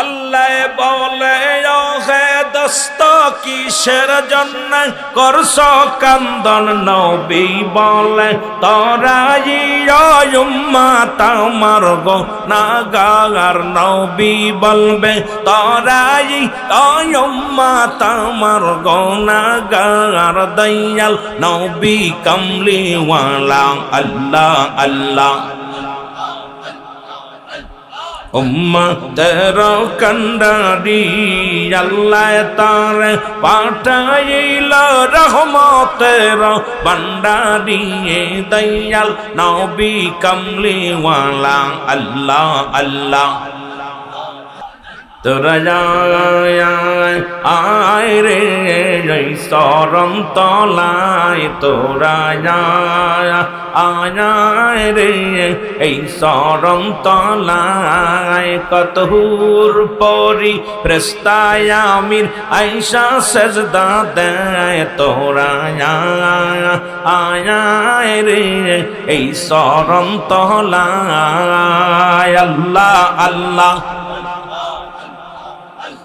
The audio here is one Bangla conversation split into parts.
আল্লাহ বলে, ও হে দোস্ত, কিসের জন্য করছ কান্দন? নবী বলে, তোরা ইয়ুম্মা তামার গো নাগার নবী বলবে, তোরা ইয়ুম্মা তামার গো নাগার দয়াল। নবী, কমলিওয়ালা, আল্লাহ আল্লাহ। উম্মতের কন্ডারি আল্লাহ তার পাঠাইল রহমতের ভণ্ডারি দয়াল নবী কমলিওয়ালা আল্লাহ আল্লাহ। তোরা আয় রে সরম তলায় তোরা আয় রে, এই সরম তলায় কতহুর পরি প্রেস্তায় আইসা সেজদা দেয় তোরা আয় রে, এই সরম তলায় আল্লাহ আল্লাহ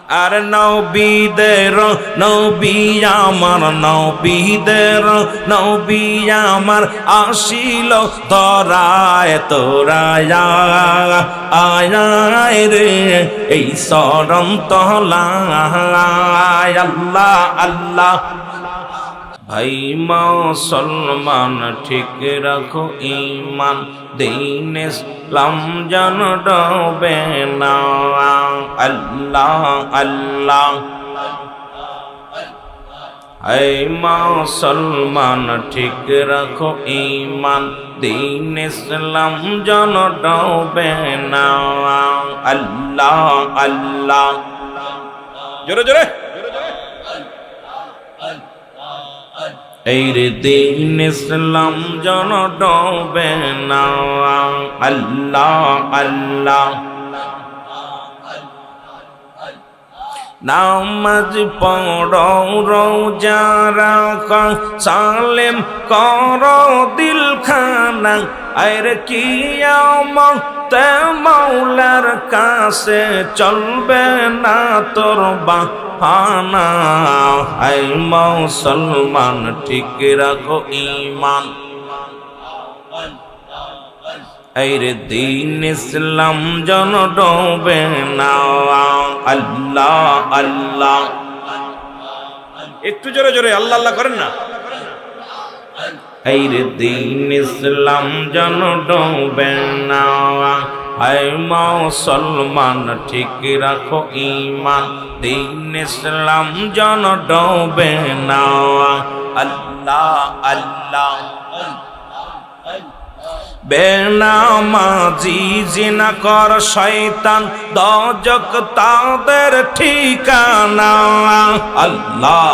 আর নবীদের নবী আমার নবীদের নবী আমার আসিল তরায় তোরায়, আয় রে, এই তহলায় আল্লাহ আল্লাহ ভাই মুসলমান ঠিক রাখো ইমান দিন ইসলাম জন ডবে না। আল্লাহ আল্লাহ। এই মুসলমান ঠিক রাখো ইমান দিন ইসলাম জন ডবে না। আল্লাহ আল্লাহ। জোরে জোরে। এই রে দিন ইসলাম জন ডবে না। আল্লাহ আল্লাহ। নামাজ পড়ো রোজা রাখ, সালেম কর দিল খানা আর কিয়ামতে মৌলার কাছে চলবে না তোর বাহানা। আই মুসলমান, ঠিক রাখো ইমান এর দিন ইসলাম জন ডোবে না। আল্লাহ আল্লাহ। একটু জোরে জোরে আল্লাহ আল্লাহ করেন না। এর দিন ইসলাম জন ডোবে না। হায় মুসলমান ঠিক রাখো ইমান দিন ইসলাম জন ডোবে না। আল্লাহ আল্লাহ। বেনামাজি জিনা কর শয়তান দজক তাদের ঠিকানা। আল্লাহ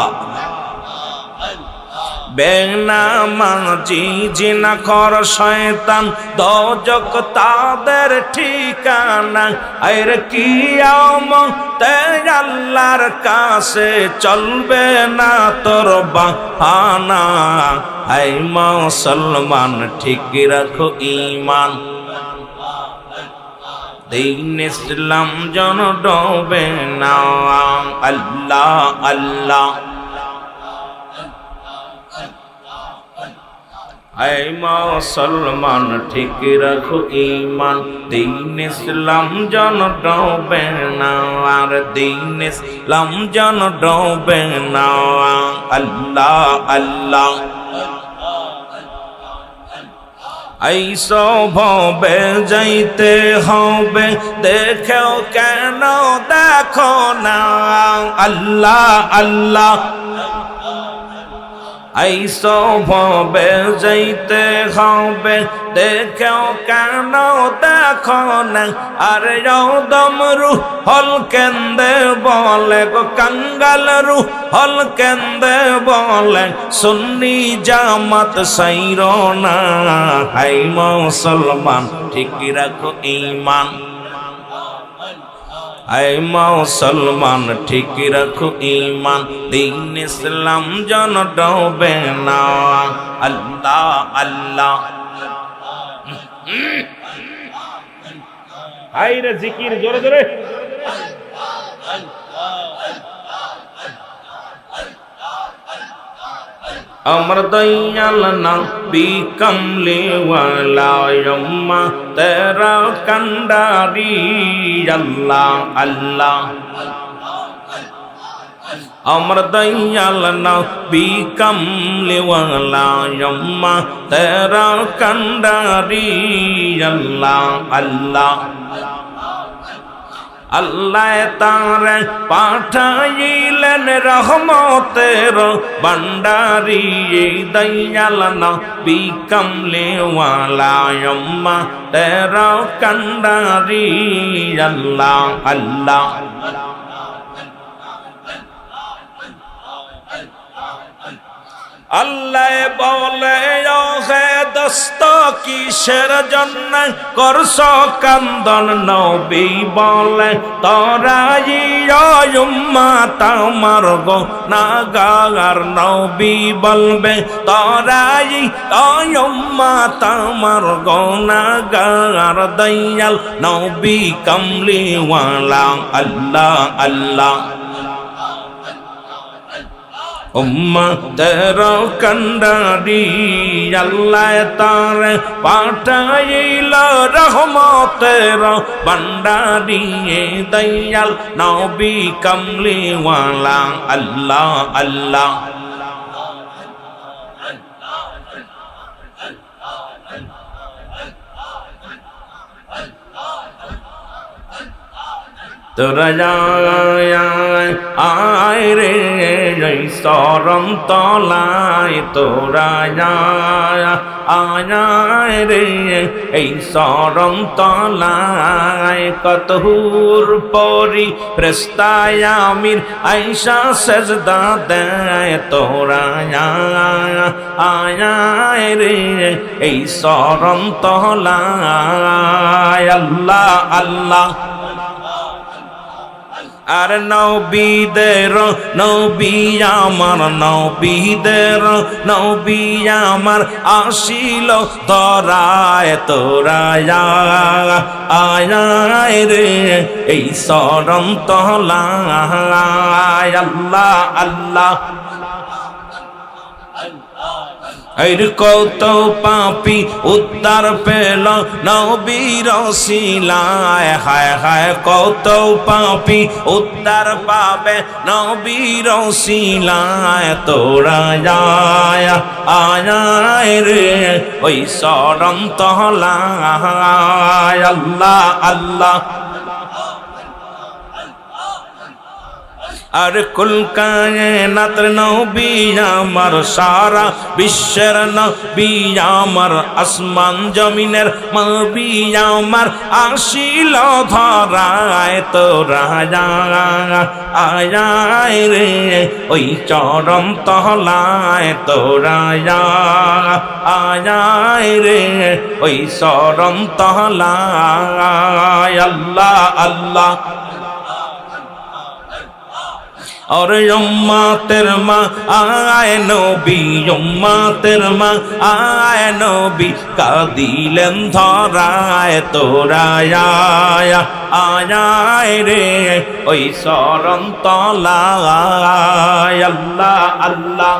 বেনামাজি জিনা কর শয়তান, দজক তাদের ঠিকানা। আর তে আল্লাহর কাছে চলবে না তোর বাহানা। হাই মুসলমান, ঠিক রাখো ইমান দিন ইসলাম জন ডোবে না। আল্লাহ আল্লাহ। আই মুসলমান, ঠিক রাখো ইমান দিন ইসলাম জন ডোবে না, আর দিন ইসলাম জন ডোবে না। আল্লাহ আল্লাহ এই ভবে যাইতে হবে, দেখেও কেন দেখো না। আল্লাহ আল্লাহ ভবে যাইতে হবে। দেখেও কেন দেখো না। আর দমরু হল কেন্দে বলে, গো কাঙ্গাল রু হল কেন্দে বলে, সুন্নি জামাত সাইর না। হাই মুসলমান, ঠিক রাখো ইমান মুসলমান, ঠিক রাখো ইমান দিন ইসলাম জন ডোবে না। আল্লাহ আল্লাহ। আইরে জিকির, জোরে জোরে। امر دیال نبی کملے والا یما تیرا کنداری اللہ اللہ امر دیال نبی کملے والا یما تیرا کنداری اللہ اللہ আল্লাহ তার পাঠাইলেন রহমতের ভণ্ডারি দয়াল নবী কমলে ওয়ালায়ম্মা তের কন্ডারি আল্লাহ আল্লাহ আল্লাহ। বলে দস্ত কিসের জন্য করস কান্দন? নবী বলে তরাই উম্মা তামার গো নাগার নবী বলবে তরাই উম্মা তামার গো নাগার দয়াল। নবী কমলিওয়ালা, আল্লাহ আল্লাহ। উম্মতের কন্ডারি আল্লাহ তার পাঠাইল রহমতের ভণ্ডারি দয়াল নবী কমলিওয়ালা আল্লাহ আল্লাহ তোরা আয় রে সরম তলায় তোরা আয় রে, এই সরম তলায় কতহুর পরি প্রস্তায় আমির আইসা সেজদা দেয় তোরা আয় রে, এই সরম তলায় আল্লাহ আল্লাহ আর নবীদের নবী আমার নবীদের নবী আমার আসিল তরায় তোরায়া আয়ায় রে, এই সরম তলায়, আল্লাহ আল্লাহ এর কত পাপি উত্তর পেল নবীর শিলায়। হায় হায় কত পাপি উত্তর পাবে নবীর শিলায়। তোরা যায়, আয় রে, ওই সরম তহলায় আল্লাহ আল্লাহ। আর কুল কায়নাত নবী আমার সারা বিশ্বের নবী আমার আসমান জমিনের নবী আমার আসিল ধরায় তোরা আয় রে, ওই চরম তহলায় তো রাজা আয় রে, ওই চরম তহলায় আল্লাহ আল্লাহ اور اماتر ماں آئے نبی اماتر ماں آئے نبی کا দিলেন ধরায় তোরায় আয়ায় রে ওই সরন্তলায় আল্লাহ আল্লাহ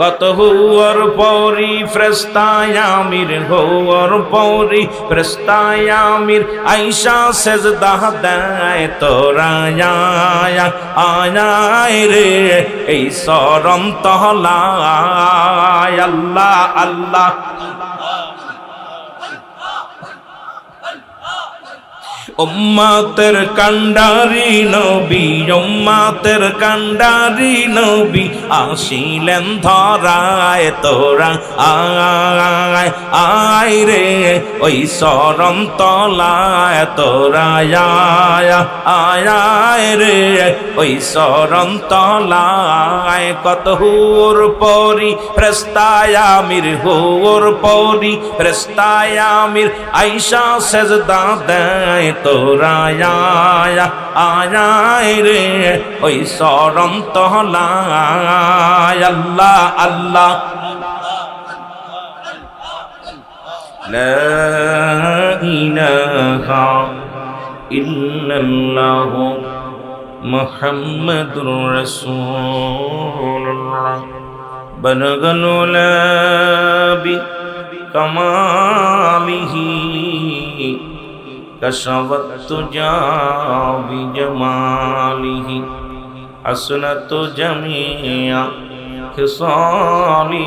কত হুয়ার পৌরি ফ্রেস্তায়ামির হুয়ার পৌরি ফ্রেস্তায়ামির আইসা সেজদা দেয়, তোরায়া আয় রে, এই সরম তহলা আল্লাহ আল্লাহ উম্মাতের কান্ডারি নবী উম্মাতের কান্ডারি নবী আসিলেন ধরায় তোরা আয় আয় রে ওই সরম তলায় তোরা আয় আয় রে ওই সরম তলায় কত হুর পরি প্রস্তায়ামির হুর পরি প্রস্তায়ামির আইসা সেজদা দেয় তোরায় আয় রে, ওই সরম তহলায় আল্লাহ আল্লাহ। ইলাহা ইল্লাল্লাহ মুহাম্মাদুর রাসূলুল্লাহ। বনগনুলা বি কমালিহি। कसवत जामाली असन तो जमिया खिसाली